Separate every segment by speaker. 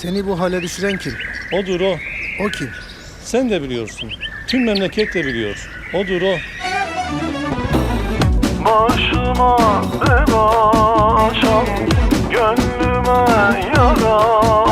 Speaker 1: Seni bu hale düşüren kim?
Speaker 2: Odur o.
Speaker 1: O kim?
Speaker 2: Sen de biliyorsun. Tüm memleket de biliyor. Odur o.
Speaker 3: Başıma bela açan Gönlüme yara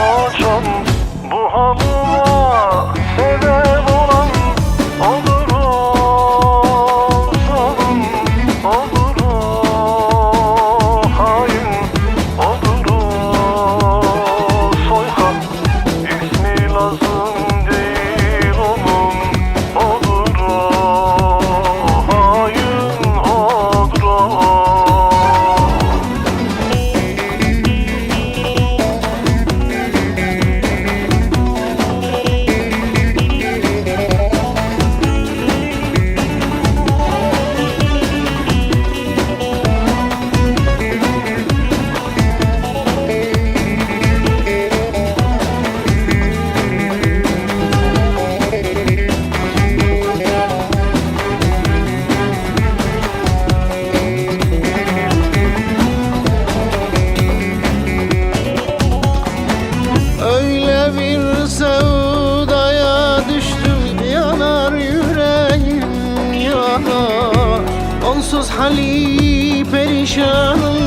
Speaker 4: Onsuz hali perişanım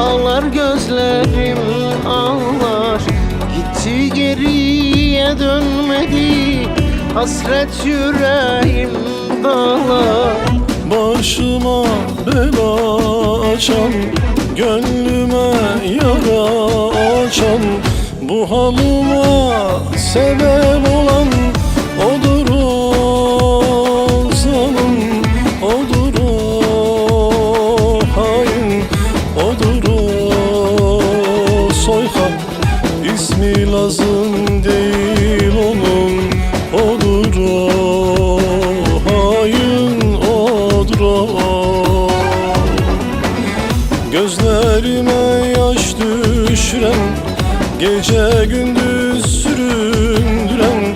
Speaker 4: ağlar gözlerim ağlar. Gitti geriye dönmedi hasret yüreğim dağlar.
Speaker 2: Başıma bela açan Gönlüme yara açan Bu halıma sebep lazım değil onun Odur o hain Odur o. Gözlerime yaş düşüren Gece gündüz süründüren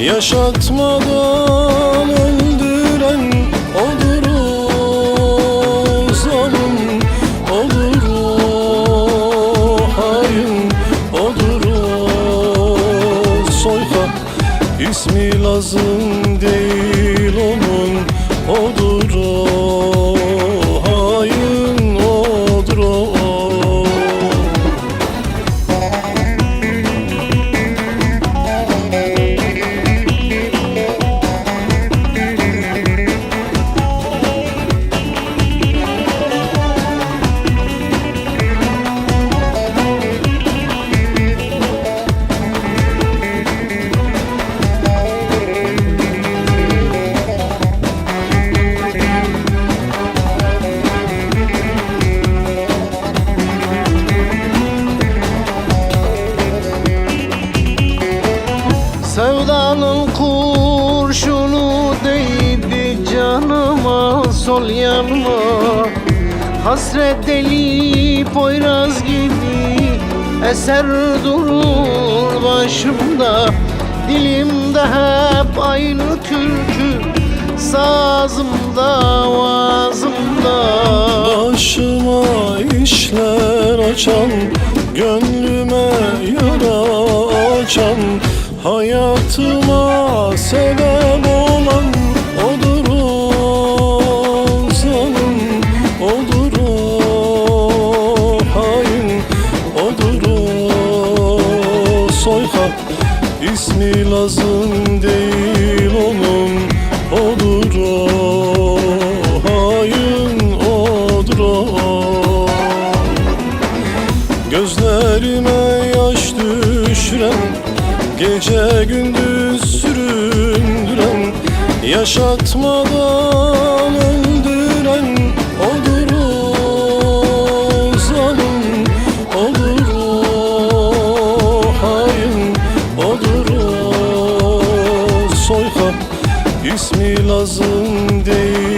Speaker 2: Yaşatmadan öldüren İsmi lazım değil onun. Odur o
Speaker 4: sol yanıma. Hasret deli poyraz gibi eser durur başımda. Dilimde hep aynı türkü sazımda vazımda
Speaker 2: Başıma işler açan Gönlüme yara açan Hayatıma sebep İsmi lazım değil onun Odur o. Hain Odur o. Gözlerime yaş düşüren Gece gündüz süründüren Yaşatmadan İsmi lazım değil.